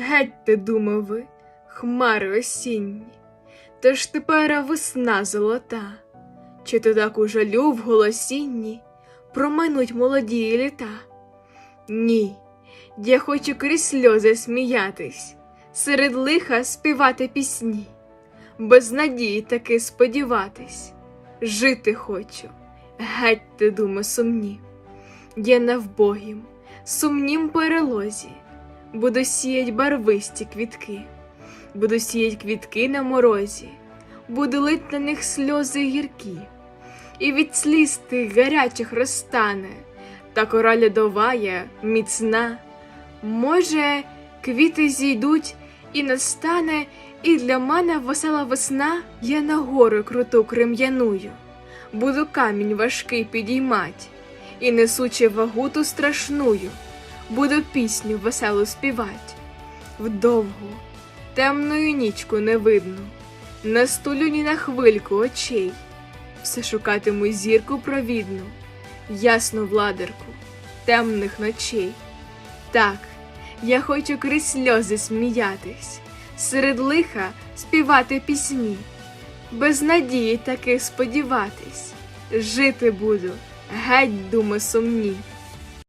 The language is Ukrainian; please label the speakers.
Speaker 1: Геть ти думави, хмари осінні, та ж тепер весна золота, чи ти так у жалю в голосінні проминуть молоді літа? Ні, я хочу крізь сльози сміятись, серед лиха співати пісні, без надії таки сподіватись, жити хочу, геть ти думи сумні. Я в сумнім перелозі, буду сіять барвисті квітки, буду сіять квітки на морозі, буду лить на них сльози гіркі, і від сліз тих гарячих розтане, та кора льодовая, міцна. Може, квіти зійдуть і настане, і для мене весела весна, я на гору круту крем'яную, буду камінь важкий підіймать, і несучи вагу ту страшную, буду пісню веселу співать. Вдовгу, темною нічку не видно, не стулю ні на хвильку очей, все шукатиму зірку провідну, ясну владарку темних ночей. Так, я хочу крізь сльози сміятись, серед лиха співати пісні, без надії таки сподіватись, жити буду, геть думи сумні.